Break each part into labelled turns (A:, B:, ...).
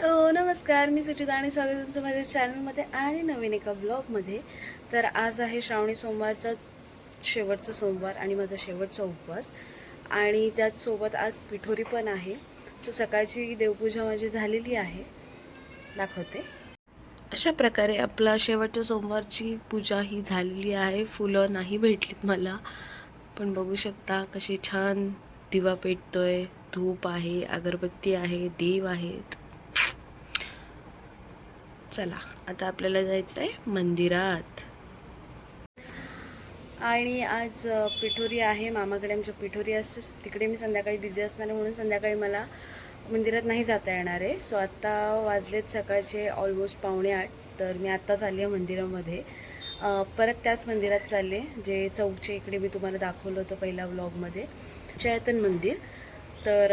A: Hello नमस्कार मी सुचिता आणि स्वागत तुमचं माझ्या चॅनलमध्ये आणि नवीन एका ब्लॉगमध्ये. तर आज आहे श्रावणी सोमवारचा शेवटचा सोमवार आणि माझा शेवटचा उपवास. आणि त्याचसोबत आज पिठोरी पण आहे. सो सकाळची देवपूजा माझी झालेली आहे. दाखवते. अशा प्रकारे आपला शेवटच्या सोमवारची पूजा ही झालेली आहे. फुलं नाही भेटलीत मला. पण बघू शकता कसे छान दिवा पेटतोय. धूप आहे अगरबत्ती आहे देव आहेत. चला आता आपल्याला जायचं आहे मंदिरात. आणि आज पिठोरी आहे मामाकडे आमच्या पिठोरी असते. तिकडे मी संध्याकाळी बिझी असणार म्हणून संध्याकाळी मला मंदिरात नाही जाता येणार आहे. सो आत्ता वाजलेत सकाळचे ऑलमोस्ट पावणे आठ तर मी आत्ताच आली आहे मंदिरामध्ये. परत त्याच मंदिरात चालले जे चौकचे इकडे मी तुम्हाला दाखवलं होतं पहिल्या व्लॉगमध्ये चैतन मंदिर. तर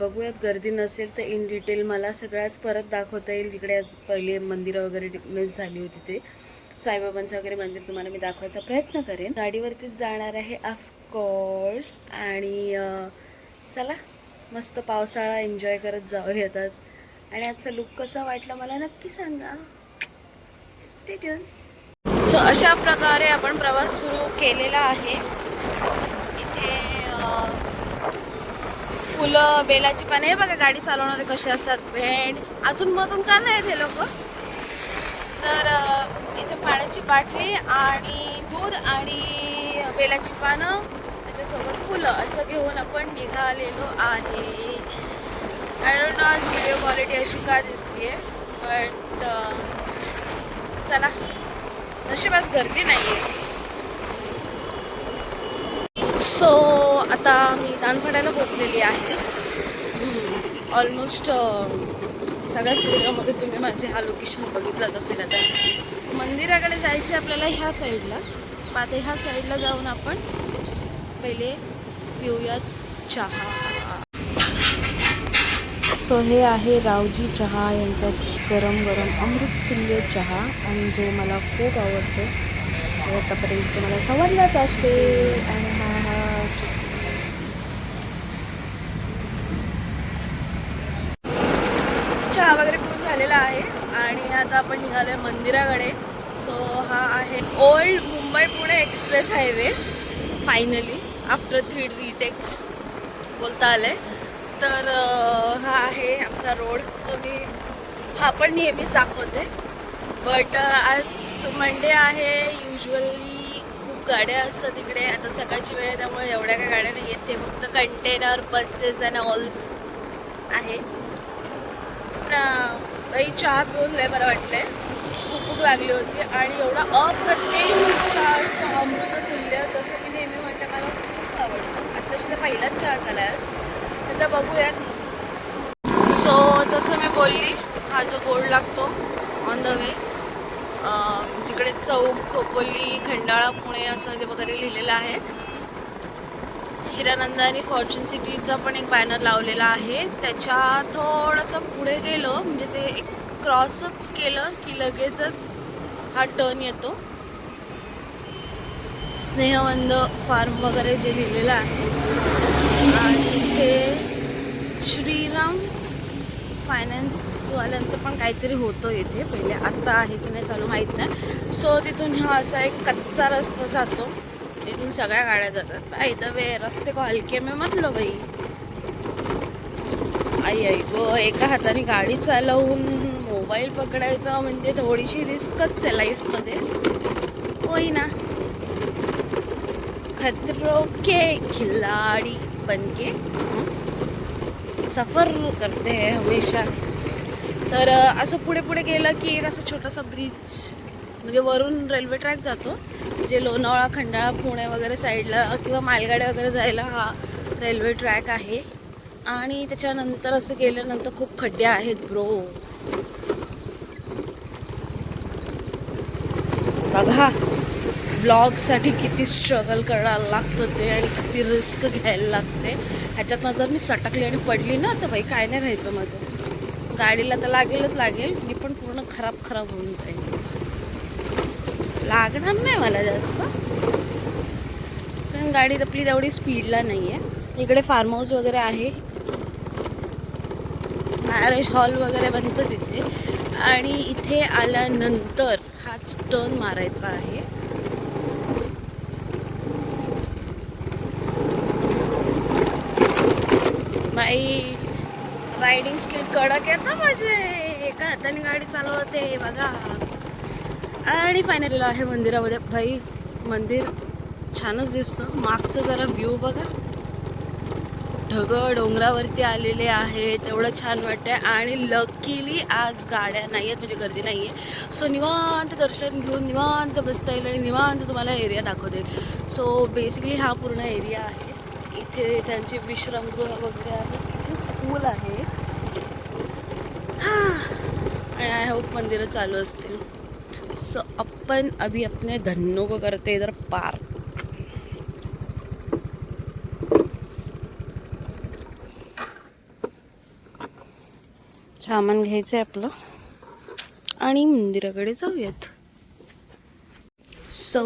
A: बघूयात गर्दी नसेल तर इन डिटेल मला सगळ्याच परत दाखवता येईल जिकडे आज पहिले मंदिरं वगैरे मिस झाली होती ते. साईबाबांचं वगैरे मंदिर तुम्हाला मी दाखवायचा प्रयत्न करेन. गाडीवरतीच जाणार आहे ऑफकोर्स आणि चला मस्त पावसाळा एन्जॉय करत जाऊयात आज. आणि आजचा लुक कसा वाटला मला नक्की सांगा. स्टे ट्यून सो अशा प्रकारे आपण प्रवास सुरू केलेला आहे इथे अ, फुलं बेलाची पाने बघा गाडी चालवणारे कसे असतात भेंड अजून मधून का नाही ते लोक? तर तिथे इथे पाण्याची बाटली आणि दूध आणि बेलाची पानं त्याच्यासोबत फुलं. असं घेऊन आपण निघालेलो आहे. आय डोंट नो आज व्हिडिओ क्वालिटी अशी का दिसते बट चला. नशिबाच गर्दी नाही आहे सो आता मी दानफड्याला पोचलेली आहे. ऑलमोस्ट सगळ्याच व्हिडिओमध्ये तुम्ही माझे हा लोकेशन बघितलंच असेल आता. मंदिराकडे जायचं आहे आपल्याला ह्या साईडला पाते आता ह्या साईडला जाऊन आपण पहिले पिऊया चहा. सो हे आहे रावजी चहा यांचा गरम गरम अमृततुल्य चहा. आणि जो मला खूप आवडतो आतापर्यंत मला सवरलाच असते. आणि हा हा चहा वगैरे पिऊन झालेला आहे आणि आता आपण निघालो आहे मंदिराकडे. सो हा आहे old Mumbai Pune express highway finally after three retakes बोलता आलं आहे तर हा आहे आमचा रोड जो मी हा पण नेहमीच दाखवते. बट आज मंडे आहे. युजली खूप गाड्या असतात इकडे आता सकाळची वेळ आहे त्यामुळे एवढ्या काही गाड्या नाही आहेत ते फक्त कंटेनर बसेस अँड ऑल्स आहे. काही चहा पिऊन नाही बरं वाटलंय. खूप लागली होती आणि एवढा अप्रत्येक चहा असतो अमृत तुल्य जसं मी नेहमी म्हणते मला खूप आवडतं. आत्ताशी तर पहिलाच चहा झाला आज. आता बघूयात. सो जसं मी बोलली हा जो बोर्ड लागतो ऑन द वे जिकडे चौक खोपोली खंडाळा पुणे असं वगैरे लिहिलेलं आहे हिरानंद आणि फॉर्च्युन सिटीचा पण एक बॅनर लावलेला आहे. त्याच्या थोडंसं पुढे गेलो म्हणजे ते एक क्रॉसच केलं की लगेचच हा टर्न येतो. स्नेहवंद फार्म वगैरे जे लिहिलेलं आहे. आणि इथे श्रीराम फायनान्सवाल्यांचं पण काहीतरी होतं इथे. पहिले आत्ता आहे की नाही चालू माहीत नाही. सो तिथून हा असा एक कच्चा रस्ता जातो. इथून सगळ्या गाड्या जातात. बाय द वे रस्ते को हलके मी म्हटलं बाई. आई आई गो एका हाताने गाडी चालवून मोबाईल पकडायचा म्हणजे थोडीशी रिस्कच आहे लाईफमध्ये. होई ना. खतरो के खिलाडी बनके. सफर करते हैं हमेशा. तर असं पुढे पुढे गेलं की एक असं छोटासा ब्रिज म्हणजे वरून रेल्वे ट्रॅक जातो. जे लोणावळा खंडाळा पुणे वगैरे साईडला किंवा मालगाड्या वगैरे जायला हा रेल्वे ट्रॅक आहे. आणि त्याच्यानंतर असं गेल्यानंतर खूप खड्डे आहेत ब्रो बघा ब्लॉगसाठी किती स्ट्रगल करायला लागतं ते आणि किती रिस्क घ्यायला लागते. ह्याच्यात जर मी सटकली आणि पडली ना तर बाई काय नाही राहायचं माझं. गाडीला तर लागेलच लागेल. मी पण पूर्ण खराब खराब होऊन जाईल लागणार नाही मला जास्त. कारण गाडी आपली तेवढी स्पीडला नाही आहे इकडे फार्म हाऊस वगैरे आहे. मॅरेज हॉल वगैरे बनतं तिथे. आणि इथे आल्यानंतर हाच टर्न मारायचा आहे. बाई रायडिंग स्किल कडक येतं माझे. एका हाताने गाडी चालवते बघा. आणि फायनली आहे मंदिरामध्ये. भाई मंदिर छानच दिसतं. मागचं जरा व्ह्यू बघा. ढग डोंगरावरती आलेले आहे तेवढं छान वाटतंय. आणि लकीली आज गाड्या नाही आहेत म्हणजे गर्दी नाही आहे सो निवांत दर्शन घेऊन निवांत बसता येईल आणि निवांत तुम्हाला एरिया दाखवता. येईल सो बेसिकली हा पूर्ण एरिया आहे. इथे त्यांचे विश्रामगृह वगैरे आहे इथे स्कूल आहे. आणि आय होप मंदिरं चालू असतील. सो अपन अभी अपने धनों को करते इधर पार्क। सामान घ्यायचं आहे आपलं। आणि मंदिराकडे जाऊयात। सो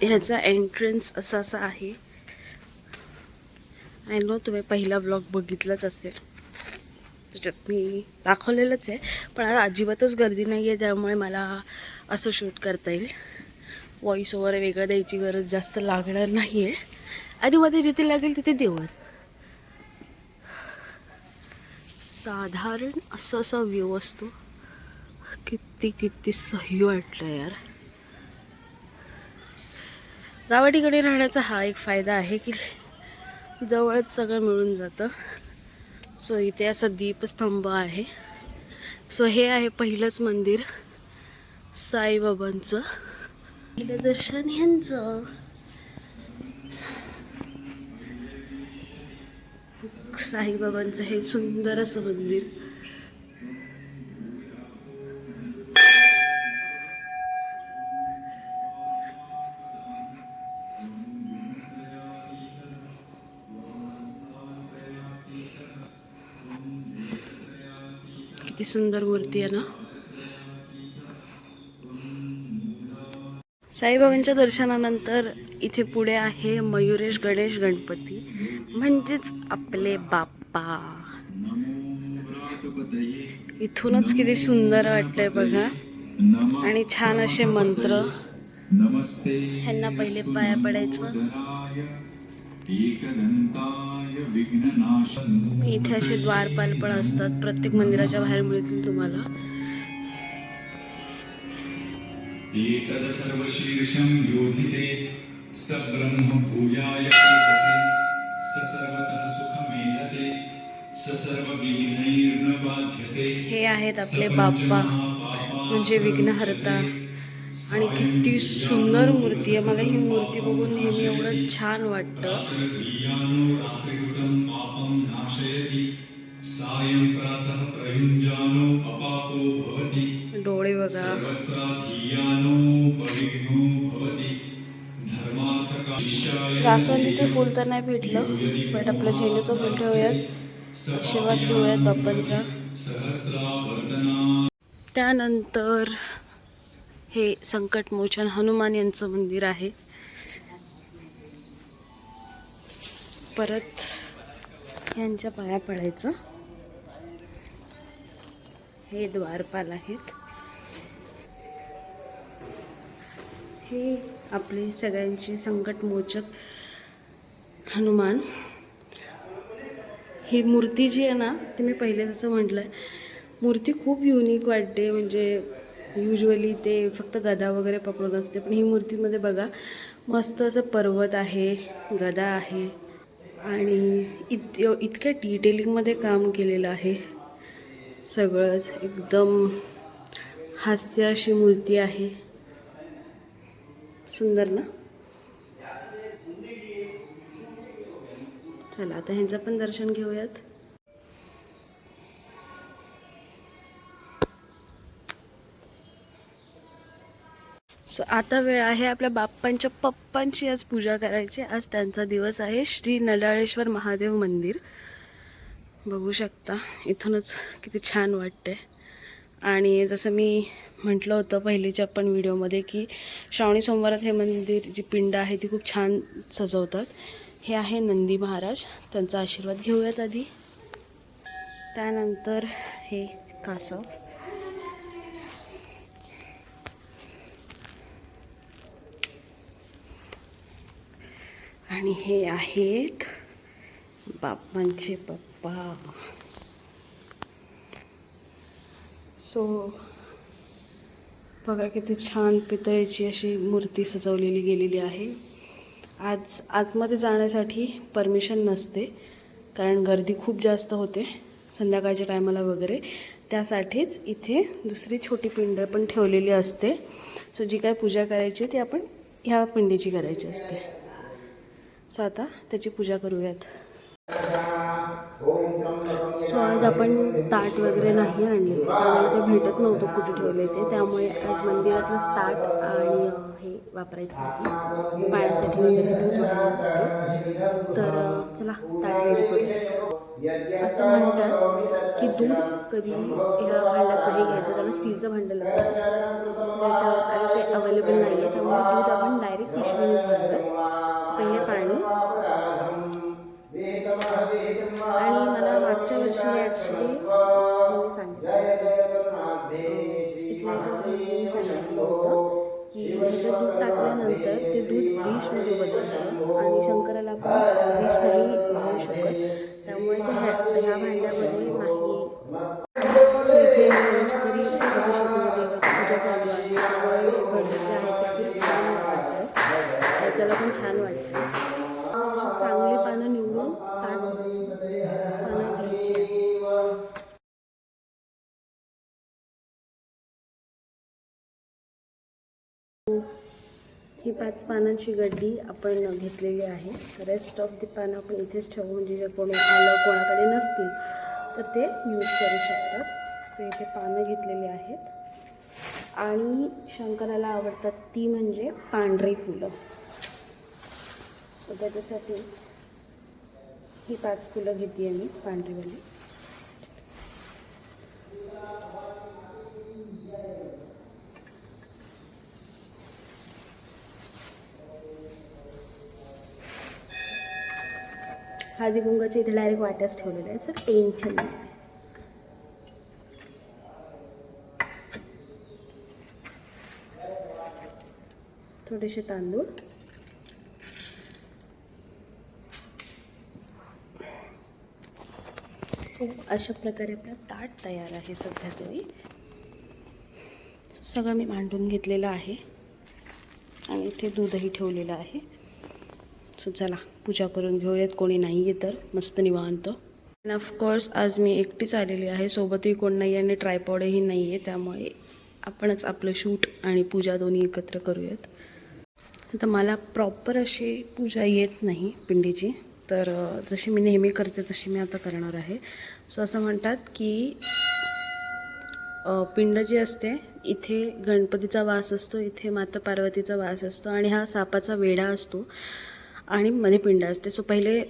A: ह्याचा एंट्रन्स असा असा आहे। आय नो तुम्ही पहिला ब्लॉग बघितलाच असेल। त्याच्यात मी दाखवलेलंच आहे। पण आता अजिबातच गर्दी नाही आहे त्यामुळे मला असं शूट करता येईल. व्हॉईस ओवर वेगळं द्यायची गरज जास्त लागणार नाही आहे आधीमध्ये जिथे लागेल तिथे देऊयात. साधारण असं असा व्ह्यू असतो. किती किती सही वाटलं यार. गावाठिकडे राहण्याचा हा एक फायदा आहे की जवळच सगळं मिळून जातं. सो इथे असं दीपस्तंभ आहे. सो हे आहे पहिलंच मंदिर. साईबाबांचं. दर्शन ह्यांचं. साईबाबांचं हे सुंदर असं मंदिर. किती सुंदर मूर्ती आहे ना. साईबाबांच्या दर्शनानंतर इथे पुढे आहे मयुरेश गणेश गणपती. म्हणजेच आपले बाप्पा. इथूनच किती सुंदर वाटतंय बघा. आणि छान असे मंत्र. ह्यांना पहिले पाया पडायचं. इथे असे द्वारपाल पण असतात. प्रत्येक मंदिराच्या बाहेर मिळतील तुम्हाला.
B: एतदथर्वशीर्षं योधिते स ब्रह्म भूयाय कल्पते। स सर्वतः सुखमेधते स सर्वविघ्नैर्न बाध्यते
A: हे आहेत आपले बाप्पा म्हणजे विघ्नहर्ता। आणि किती सुंदर मूर्ती आहे. मला ही मूर्ती बघून नेहमी एवढं छान वाटतं. डोळे बघा। जास्वंदीचं फूल तर नाही भेटलं बट आपलं झेंडूचं फूल ठेवूयात. आशीर्वाद घेऊयात बाप्पांचा. त्यानंतर हे संकटमोचन हनुमान यांचं मंदिर आहे. परत यांच्या पाया पडायचं. हे द्वारपाल आहेत. हे आपले सगळ्यांचे संकटमोचक हनुमान. ही मूर्ती जी आहे ना ती मी पहिले जसं म्हटलं आहे मूर्ती खूप युनिक वाटते. म्हणजे युजली ते फक्त गदा वगैरे पकडून असते पण ही मूर्तीमध्ये बघा मस्त असं पर्वत आहे गदा आहे. आणि इत इतक्या डिटेलिंगमध्ये काम केलेलं आहे. सगळंच एकदम हास्य अशी मूर्ती आहे. सुंदर ना? चला आता ह्यांचं पण दर्शन घेऊयात. सो आता वेळ आहे आपल्या बाप्पांच्या पप्पांची. आज पूजा करायची. आज त्यांचा दिवस आहे श्री नडाळेश्वर महादेव मंदिर. बघू शकता इथूनच किती छान वाटते आणि जसं मी म्हटलं होतं पहिलीच्या पण व्हिडिओमध्ये की श्रावणी सोमवारात हे मंदिर जी पिंड आहे ती खूप छान सजवतात. हे आहे नंदी महाराज. त्यांचा आशीर्वाद घेऊयात आधी. त्यानंतर हे कासव. आणि हे आहेत बापांचे पप्पा. सो बघा किती छान पितळेची अशी मूर्ती सजवलेली गेलेली आहे. आज आतमध्ये जाण्यासाठी परमिशन नसते कारण गर्दी खूप जास्त होते संध्याकाळच्या टायमाला वगैरे. त्यासाठीच इथे दुसरी छोटी पिंड पण ठेवलेली असते. सो जी काय पूजा करायची ती आपण ह्या पिंडीची करायची असते. सो आता त्याची पूजा करूयात. सो आज आपण ताट वगैरे नाही आणले. आम्हाला ते भेटत नव्हतं कुठे ठेवले ते. त्यामुळे आज मंदिराचंच ताट आणि हे वापरायचं आहे. पाण्यासाठी वगैरे तर चला ताट रेडी करूया. असं म्हणतात की दूध कधी ह्या भांड्यात नाही घ्यायचं. त्याला स्टीलचं भांडं लागतं. बट ते अवेलेबल नाही आहे त्यामुळे दूध आपण डायरेक्ट पिशवीनेच भरलं पहिले पाणी. आणि मला मागच्या वर्षी ॲक्च्युली त्यांनी सांगितलं की ह्याच्यात दूध टाकल्यानंतर ते दूध विषमध्ये बदलतं आणि शंकराला पण विष नाही वाहू शकत. त्यामुळे ते ह्या ह्या भांड्यामध्ये नाही त्याला तरी पूजा चालू आहे. त्यामुळे ते खूप छान वाटतं. पण छान वाटतं. पाच पानांची गड्डी आपण घेतलेली आहे. रेस्ट ऑफ दी पानं आपण इथेच ठेवू म्हणजे जर कोणी आलं कोणाकडे नसतील तर ते यूज करू शकतात. सो इथे पानं घेतलेली आहेत. आणि शंकराला आवडतात ती म्हणजे पांढरी फुलं. सो त्याच्यासाठी ही पाच फुलं घेते मी पांढरीवाली. हळदी कुंकाचे इथे डायरेक्ट वाट्याच ठेवलेलं आहे. सर टेन्शन नाही. थोडेसे तांदूळ. सो अशा प्रकारे आपला ताट तयार आहे सध्या तरी. सगळं मी मांडून घेतलेलं आहे. आणि इथे दूधही ठेवलेलं आहे. सो चला पूजा करून घेऊयात. कोणी नाही आहे तर मस्त निवांत. अँड ऑफकोर्स आज मी एकटीच आलेली आहे. सोबतही कोण नाही आहे आणि ट्रायपॉडही नाही आहे त्यामुळे आपणच आपलं शूट आणि पूजा दोन्ही एकत्र करूयात. आता मला प्रॉपर अशी पूजा येत नाही पिंडीची. तर जशी मी नेहमी करते तशी मी आता करणार आहे. सो असं म्हणतात की पिंड जी असते इथे गणपतीचा वास असतो इथे माता पार्वतीचा वास असतो आणि हा सापाचा वेढा असतो. आणि मध्ये पिंड असते. सो पहिले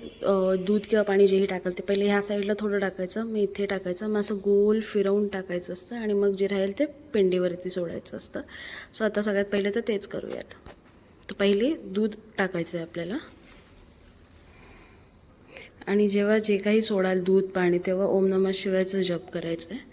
A: दूध किंवा पाणी जेही टाकाल ते पहिले ह्या साईडला थोडं टाकायचं. मग इथे टाकायचं. मग असं गोल फिरवून टाकायचं असतं आणि मग जे राहील ते पिंडीवरती सोडायचं असतं. सो आता सगळ्यात पहिले तर तेच करूयात. तर पहिले दूध टाकायचं आहे आपल्याला. आणि जेव्हा जे काही सोडाल दूध पाणी तेव्हा ओम नमः शिवायचं जप करायचं आहे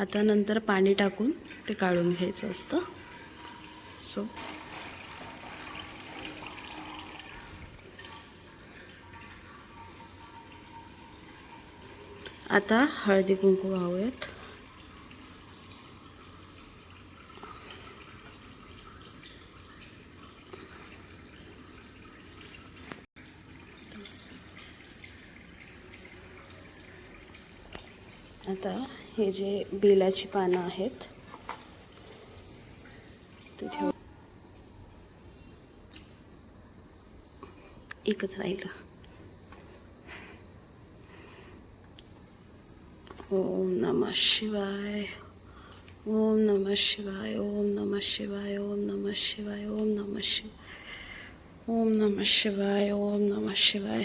A: आता नंतर पाणी टाकून ते काढून घ्यायचं असतं. सो आता हळदी कुंकू वाहूयात. आता हे जे बेलाची पानं आहेत ते ठेव. एकच राहिलं. ओम नमः शिवाय ओम नमः शिवाय ओम नमः शिवाय ओम नमः शिवाय ओम नमः शिवाय ओम नमः शिवाय ओम नमः शिवाय।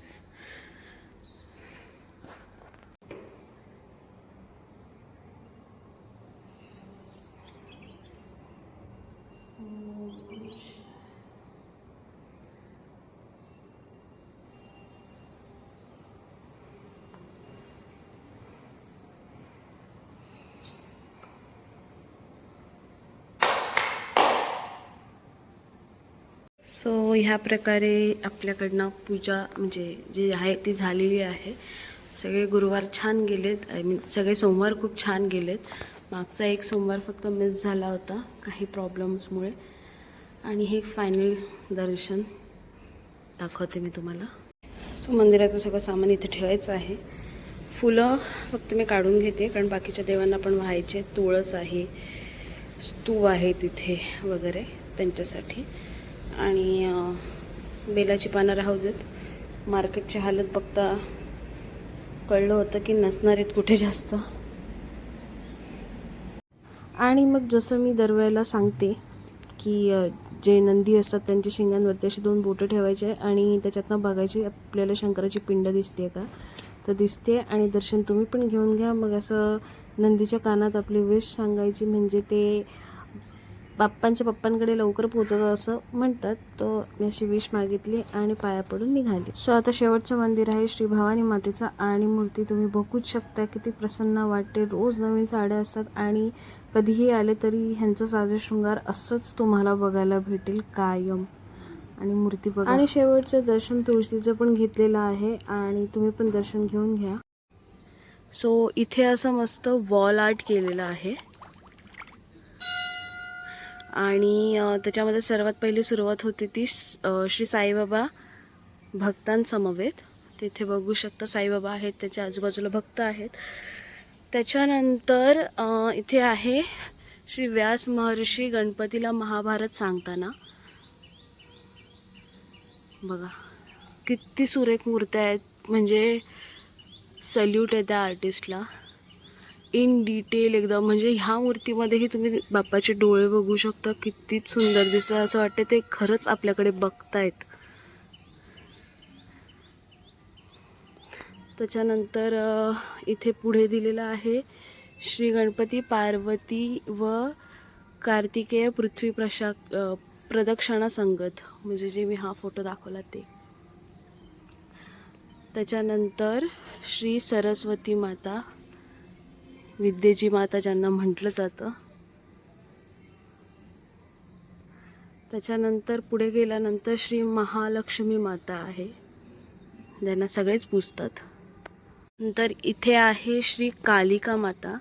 A: सो ह्या प्रकारे आपल्याकडनं पूजा म्हणजे जी आहे ती झालेली आहे. सगळे गुरुवार छान गेलेत. आय मीन सगळे सोमवार खूप छान गेलेत. मागचा एक सोमवार फक्त मिस झाला होता काही प्रॉब्लेम्समुळे आणि हे फायनल दर्शन दाखवते मी तुम्हाला. सो मंदिराचं सगळं सामान इथे ठेवायचं आहे. फुलं फक्त मी काढून घेते कारण बाकीच्या देवांना पण व्हायचे. तुळस आहे स्तूप आहे तिथे वगैरे त्यांच्यासाठी. आणि बेलाची पानं राहू देत. मार्केटची हालत बघता कळलं होतं की नसणार आहेत कुठे जास्त. आणि मग जसं मी दरवेळेला सांगते की जे नंदी असतात त्यांच्या शिंगांवरती अशी दोन बोटं ठेवायचे आणि त्याच्यातनं बघायची आपल्याला शंकराची पिंड दिसते का? तर दिसते आणि दर्शन तुम्ही पण घेऊन घ्या. मग असं नंदीच्या कानात आपली विश सांगायची म्हणजे ते बाप्पांच्या पप्पांकडे लवकर पोहोचत असं म्हणतात. तो मी अशी विष मागितली आणि पाया पडून निघाली. सो आता शेवटचं मंदिर आहे श्री भवानी मातेचं आणि मूर्ती तुम्ही बघूच शकता किती प्रसन्न वाटते. रोज नवीन साड्या असतात आणि कधीही आले तरी ह्यांचं साजं शृंगार असंच तुम्हाला बघायला भेटेल कायम. आणि मूर्ती बघा. आणि शेवटचं दर्शन तुळशीचं पण घेतलेलं आहे आणि तुम्ही पण दर्शन घेऊन घ्या. सो इथे असं मस्त वॉल आर्ट केलेलं आहे. आणि त्याच्यामध्ये सर्वात पहिली सुरुवात होती ती स- श्री साईबाबा भक्तांसमवेत. तिथे बघू शकता साईबाबा आहेत त्याच्या आजूबाजूला भक्त आहेत. त्याच्यानंतर इथे आहे श्री व्यास महर्षी गणपतीला महाभारत सांगताना. बघा किती सुरेख मूर्त्या आहेत म्हणजे सल्यूट आहे त्या आर्टिस्टला इन डिटेल एकदम. म्हणजे ह्या मूर्तीमध्येही तुम्ही बाप्पाचे डोळे बघू शकता कितीच सुंदर दिसतं असं वाटतं ते खरंच आपल्याकडे बघतायत. त्याच्यानंतर इथे पुढे दिलेलं आहे श्री गणपती पार्वती व कार्तिकेय पृथ्वी प्रशा प्रदक्षिणा संगत. म्हणजे जे मी हा फोटो दाखवला ते. त्याच्यानंतर श्री सरस्वती माता. विद्येची माता ज्यांना म्हटलं जातं त्याच्यानंतर पुढे गेल्यानंतर श्री महालक्ष्मी माता आहे. ज्यांना सगळेच पुजतात. नंतर इथे आहे श्री कालिका माता.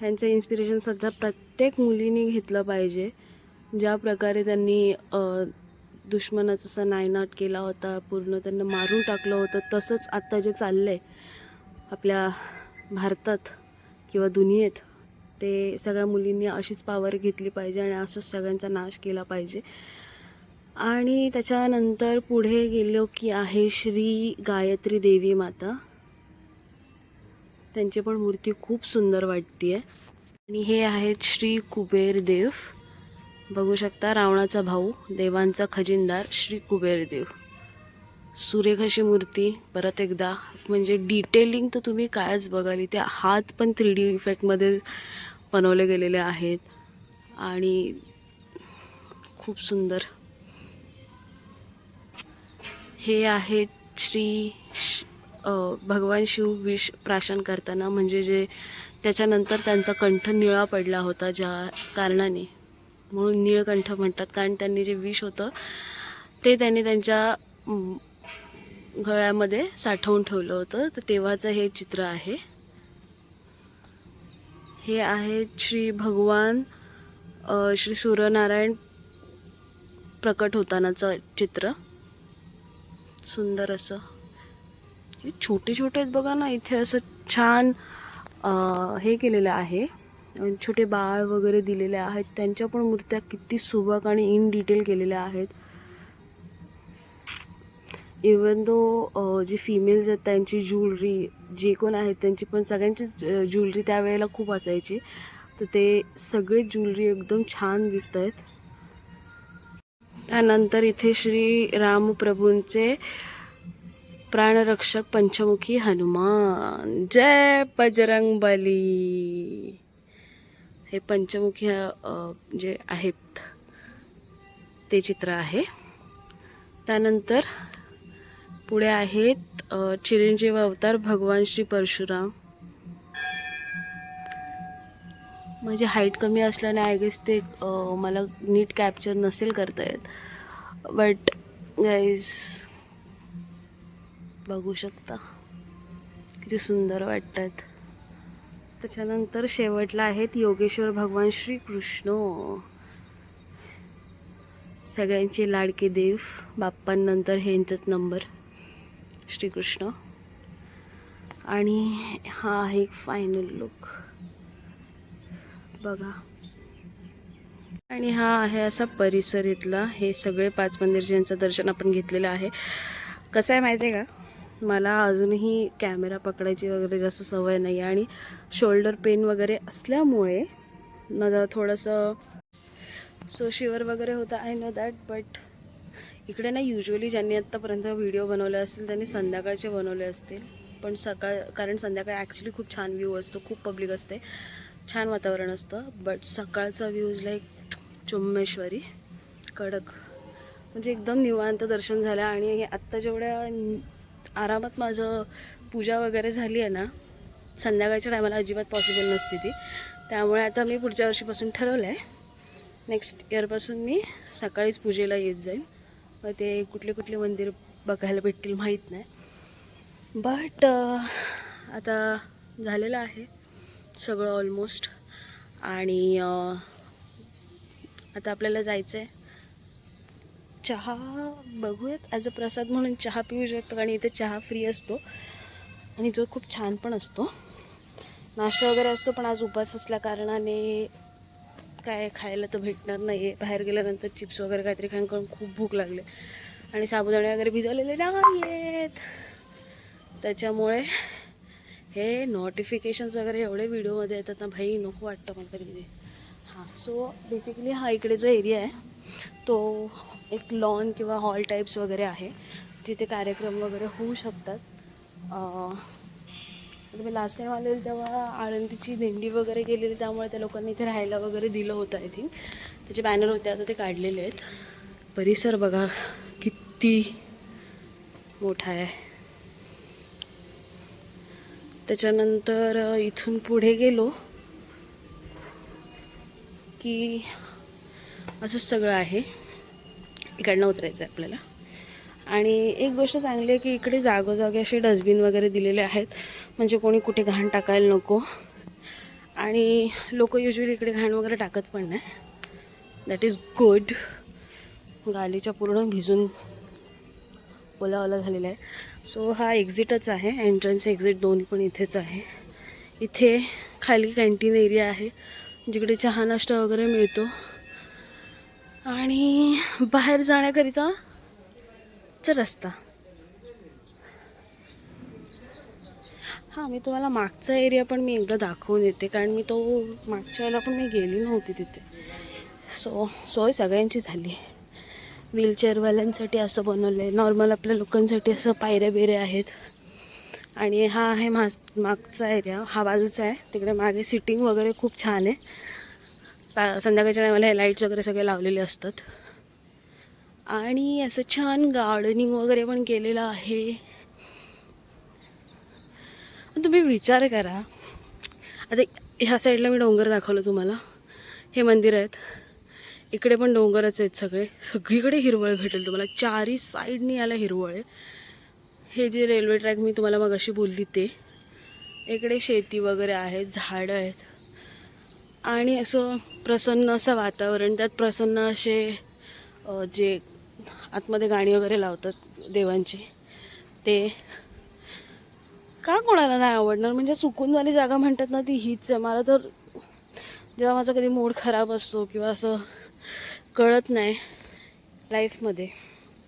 A: ह्यांचं इन्स्पिरेशन सध्या प्रत्येक मुलीने घेतलं पाहिजे. ज्या प्रकारे त्यांनी दुश्मनाचं दुश्मनाचा असा नायनाट केला होता पूर्ण त्यांना मारून टाकलं होतं तसंच आत्ता जे चाललं आहे आपल्या भारतात किंवा दुनियेत ते सगळ्या मुलींनी अशीच पावर घेतली पाहिजे आणि असंच सगळ्यांचा नाश केला पाहिजे. आणि त्याच्यानंतर पुढे गेलो की आहे श्री गायत्री देवी माता. त्यांची पण मूर्ती खूप सुंदर वाटते आणि हे आहेत श्री कुबेर देव. बघू शकता रावणाचा भाऊ देवांचा खजिनदार श्री कुबेर देव. सुरेख अशी मूर्ती परत एकदा. म्हणजे डिटेलिंग तर तुम्ही कायच बघाल इथे हात पण थ्री डी इफेक्टमध्ये बनवले गेलेले आहेत. आणि खूप सुंदर. हे आहेत श्री श- भगवान शिव विष प्राशन करताना. म्हणजे जे त्याच्यानंतर त्यांचा कंठ निळा पडला होता ज्या कारणाने. म्हणून निळकंठ म्हणतात. कारण त्यांनी जे विष होतं ते त्यांनी त्यांच्या गळ्यामध्ये साठवून ठेवलं होतं. तर तेव्हाचं हे चित्र आहे. हे आहे श्री भगवान श्री सूर्यनारायण प्रकट होतानाचं चित्र. सुंदर असं. हे छोटे छोटे आहेत बघा ना इथे असं छान हे केलेलं आहे. छोटे बाळ वगैरे दिलेले आहेत. त्यांच्या पण मूर्त्या किती सुबक आणि इन डिटेल केलेल्या आहेत. इवन दो जे फिमेल्स आहेत त्यांची ज्वेलरी जे कोण आहेत त्यांची पण सगळ्यांचीच ज्वेलरी त्यावेळेला खूप असायची. तर ते सगळे ज्वेलरी एकदम छान दिसत आहेत. त्यानंतर इथे श्री रामप्रभूंचे प्राणरक्षक पंचमुखी हनुमान. जय बजरंग बली हे पंचमुखी जे आहेत ते चित्र आहे. त्यानंतर पुढे आहेत चिरंजीव अवतार भगवान श्री परशुराम. माझी हाईट कमी असल्याने आय गेस ते मला नीट कॅप्चर नसेल करता येत. बट गाईज बघू शकता. किती सुंदर वाटतात. त्याच्यानंतर शेवटला आहेत योगेश्वर भगवान श्री कृष्ण. सगळ्यांचे लाडके देव बाप्पांनंतर ह्यांचाच नंबर श्रीकृष्ण. आणि हा आहे फायनल लुक बघा. आणि हा आहे असा परिसर इथला. हे सगळे पाच मंदिर ज्यांचं दर्शन आपण घेतलेलं आहे. कसं आहे माहिती आहे का? मला अजूनही कॅमेरा पकडायची वगैरे जास्त सवय नाही आणि शोल्डर पेन वगैरे असल्यामुळे माझं थोडंसं सो शिवर वगैरे होता आय नो दॅट बट इकडे ना युजली ज्यांनी आत्तापर्यंत व्हिडिओ बनवले असतील त्यांनी संध्याकाळचे बनवले असतील. पण सकाळ कारण संध्याकाळी ॲक्च्युली खूप छान व्ह्यू असतो खूप पब्लिक असते. छान वातावरण असतं. बट सकाळचा व्ह्यूज लाईक चुम्मेश्वरी. कडक. म्हणजे एकदम निवांत दर्शन झालं. आणि आत्ता जेवढ्या आरामात माझं पूजा वगैरे झाली आहे ना संध्याकाळच्या टायमाला अजिबात पॉसिबल नसते ती. त्यामुळे आता मी पुढच्या वर्षीपासून ठरवलं आहे नेक्स्ट इयरपासून मी सकाळीच पूजेला येत जाईन. मग ते कुठले कुठले मंदिर बघायला भेटतील माहीत नाही. बट आता झालेलं आहे सगळं ऑलमोस्ट आणि आता आपल्याला जायचं आहे चहा बघूयात. ॲज अ प्रसाद म्हणून चहा पिऊ शकतो आणि इथे चहा फ्री असतो. आणि जो खूप छान पण असतो. नाश्ता वगैरे असतो पण आज उपास असल्या कारणाने काय खायला तर भेटणार नाही आहे बाहेर गेल्यानंतर चिप्स वगैरे काहीतरी खाऊन करून खूप भूक लागले. आणि साबुदाणे वगैरे भिजवलेले नाही आहेत. त्याच्यामुळे हे नोटिफिकेशन्स वगैरे एवढे व्हिडिओमध्ये येतात ना भाई नको वाटतं मला कधी कधी म्हणजे. हां सो बेसिकली हा इकडे जो एरिया आहे तो एक लॉन किंवा हॉल टाईप्स वगैरे आहे. जिथे कार्यक्रम वगैरे होऊ शकतात. मी लास्ट टाईम आलेली तेव्हा आळंदीची दिंडी वगैरे गेलेली त्यामुळे त्या लोकांनी इथे राहायला वगैरे दिलं होतं आय थिंक त्याचे बॅनर होते आता ते काढलेले आहेत. परिसर बघा किती मोठा आहे. त्याच्यानंतर इथून पुढे गेलो की असंच सगळं आहे. इकडनं उतरायचं आहे आपल्याला. आणि एक गोष्ट चांगली आहे की इकडे जागोजागी असे डस्टबिन वगैरे दिलेले आहेत. म्हणजे कोणी कुठे घाण टाकायला नको. आणि लोक युजली इकडे घाण वगैरे टाकत पण नाही. दॅट इज गुड गालीच्या पूर्ण भिजून ओला ओला झालेला आहे. सो हा एक्झिटच आहे. एंट्रन्स एक्झिट दोन पण इथेच आहे. इथे खाली कॅन्टीन एरिया आहे. जिकडे चहा नाश्ता वगैरे मिळतो. आणि बाहेर जाण्याकरिता चा रस्ता. हां मी तुम्हाला मागचा एरिया पण मी एकदा दाखवून येते कारण मी तो मागच्या वेळेला पण मी गेली नव्हती तिथे. सो सोय सगळ्यांची झाली. व्हीलचेअरवाल्यांसाठी असं बनवलं आहे नॉर्मल आपल्या लोकांसाठी असं पायऱ्या बिऱ्या आहेत. आणि हा आहे मा मागचा एरिया. हा बाजूचा आहे. तिकडे मागे सिटिंग वगैरे खूप छान आहे. संध्याकाळच्या टायमाला हे लाईट्स वगैरे सगळे लावलेले असतात. आणि असं छान गार्डनिंग वगैरे पण केलेलं आहे. तुम्ही विचार करा. आता ह्या साईडला मी डोंगर दाखवलं तुम्हाला. हे मंदिर आहेत. इकडे पण डोंगरच आहेत सगळे. सगळीकडे हिरवळ भेटेल तुम्हाला. चारही साईडनी याला हिरवळ आहे. हे जे रेल्वे ट्रॅक मी तुम्हाला मग अशी बोलली ते. इकडे शेती वगैरे आहेत झाडं आहेत. आणि असं प्रसन्न असं वातावरण त्यात प्रसन्न असे जे आतमध्ये गाणी वगैरे लावतात देवांची ते का कोणाला नाही आवडणार? म्हणजे सुकूनवाली जागा म्हणतात ना ती हीच आहे. मला तर जेव्हा माझा कधी मूड खराब असतो किंवा असं कळत नाही लाईफमध्ये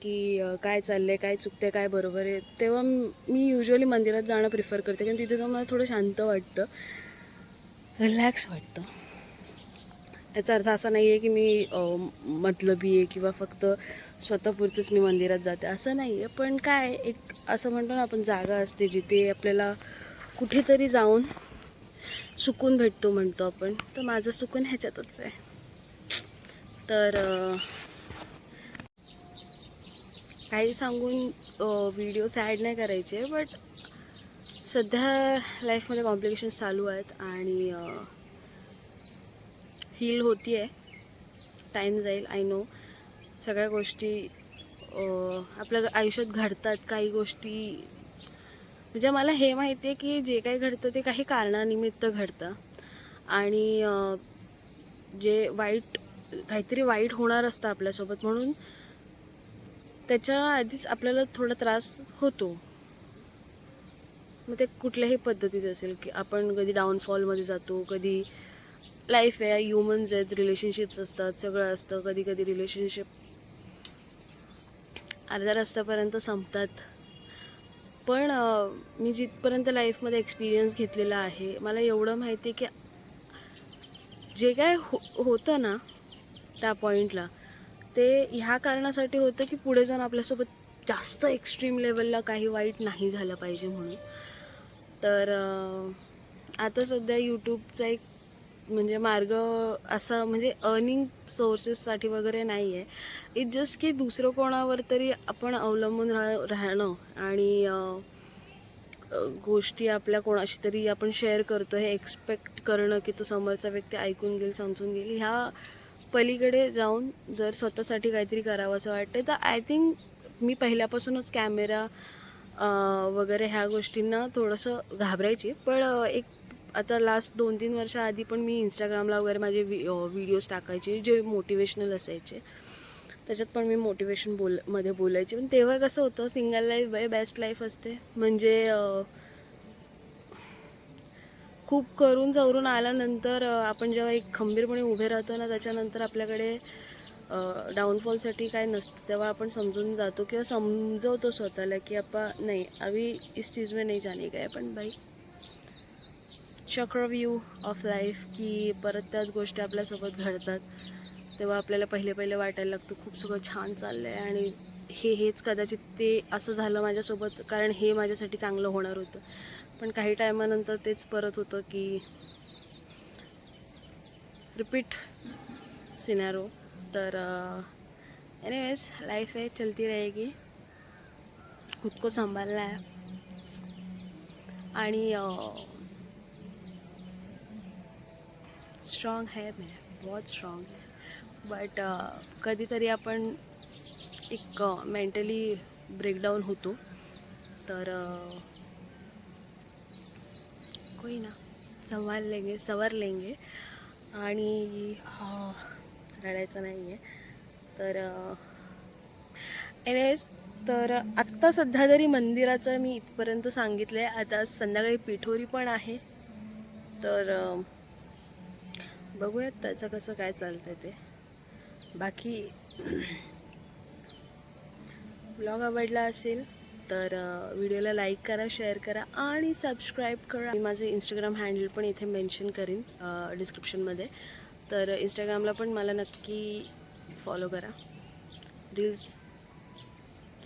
A: की काय काय चाललंय काय चुकते काय बरोबर आहे तेव्हा मी युजली मंदिरात जाणं प्रिफर करते. कारण तिथे जाऊन मला थोडं शांत वाटतं. रिलॅक्स वाटतं. याचा अर्थ असा नाही आहे की मी मतलबी आहे किंवा फक्त स्वतःपुरतंच मी मंदिरात जाते. असं नाही आहे पण काय एक असं म्हणतो ना आपण जागा असते जिथे आपल्याला कुठेतरी जाऊन सुकून भेटतो म्हणतो आपण. तर माझं सुकून ह्याच्यातच आहे. तर काही सांगून व्हिडिओ सॅड नाही करायचे बट सध्या लाईफमध्ये कॉम्प्लिकेशन्स चालू आहेत आणि हील होती आहे टाईम जाईल आय नो सगळ्या गोष्टी आपल्या आयुष्यात घडतात काही गोष्टी. म्हणजे मला हे माहिती आहे की जे काही घडतं ते काही कारणानिमित्त घडतं. आणि जे वाईट काहीतरी वाईट होणार असतं आपल्यासोबत म्हणून त्याच्या आधीच आपल्याला थोडा त्रास होतो. मग ते कुठल्याही पद्धतीत असेल की आपण कधी डाऊनफॉलमध्ये जातो कधी लाईफ आहे ह्युमन्स आहेत रिलेशनशिप्स असतात सगळं असतं कधी कधी रिलेशनशिप अर्ध्या रस्त्यापर्यंत संपतात. पण मी जिथपर्यंत लाईफमध्ये एक्सपिरियन्स घेतलेला आहे मला एवढं माहिती आहे की जे काय हो होतं ना त्या पॉईंटला ते ह्या कारणासाठी होतं की पुढे जाऊन आपल्यासोबत जास्त एक्स्ट्रीम लेवलला काही वाईट नाही झालं पाहिजे म्हणून. तर आता सध्या यूट्यूबचा एक म्हणजे मार्ग असा म्हणजे अर्निंग सोर्सेससाठी वगैरे नाही आहे इट जस्ट की दुसरं कोणावर तरी आपण अवलंबून राह राहणं आणि गोष्टी आपल्या कोणाशी तरी आपण शेअर करतो हे एक्सपेक्ट करणं की तो समोरचा व्यक्ती ऐकून घेईल समजून घेईल ह्या पलीकडे जाऊन जर स्वतःसाठी काहीतरी करावं असं वाटतं तर आय थिंक मी पहिल्यापासूनच कॅमेरा वगैरे ह्या गोष्टींना थोडंसं घाबरायची. पण एक आता लास्ट दोन तीन वर्षाआधी पण मी इंस्टाग्रामला वगैरे माझे वि व्हिडिओज टाकायचे जे मोटिवेशनल असायचे. त्याच्यात पण मी मोटिवेशन बोलमध्ये बोलायचे. पण तेव्हा कसं होतं single life by best life असते. म्हणजे खूप करून चवरून आल्यानंतर आपण जेव्हा एक खंबीरपणे उभे राहतो ना त्याच्यानंतर आपल्याकडे डाऊनफॉलसाठी काय नसतं. तेव्हा आपण समजून जातो किंवा समजवतो स्वतःला की आपण नाही अभी इस चीज़ में नाही जाने काय पण बाई चक्रव्यू ऑफ लाईफ की परत त्याच गोष्टी आपल्यासोबत घडतात. तेव्हा आपल्याला पहिले पहिले वाटायला लागतं खूप सगळं छान चाललं आहे आणि हे हेच कदाचित ते असं झालं माझ्यासोबत कारण हे माझ्यासाठी चांगलं होणार होतं. पण काही टायमानंतर तेच परत होतं की रिपीट सिनॅरो तर एनिवेज लाइफ है चलती रहेगी. खुद को संभालना है. आणि स्ट्रॉंग है मैं बहुत स्ट्रॉंग है. बट uh, कधीतरी आपण एक uh, मेंटली ब्रेकडाऊन होतो. तर uh, कोई ना संभाल लेंगे सवर लेंगे. आणि रडायचं नाही आहे तर एस तर आत्ता सध्या तरी मंदिराचं मी इथपर्यंत सांगितलं आहे आता संध्याकाळी पिठोरी पण आहे. तर बघूयात त्याचं कसं काय चालतंय ते. बाकी ब्लॉग आवडला असेल तर व्हिडिओला लाईक करा शेअर करा आणि सबस्क्राईब करा. मी माझे इंस्टाग्राम हँडल पण इथे मेन्शन करीन डिस्क्रिप्शनमध्ये तर इंस्टाग्रामला पण मला नक्की फॉलो करा. रील्स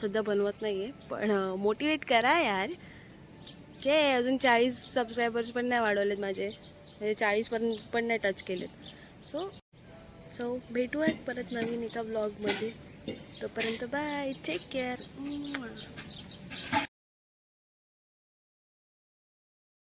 A: सध्या बनवत नाही आहे पण मोटिवेट करा यार. जे अजून चाळीस सबस्क्रायबर्स पण नाही वाढवलेत माझे. म्हणजे चाळीसपर्यंत पण नाही टच केलेत. सो सो भेटूयात परत नवीन एका ब्लॉगमध्ये तोपर्यंत बाय टेक केअर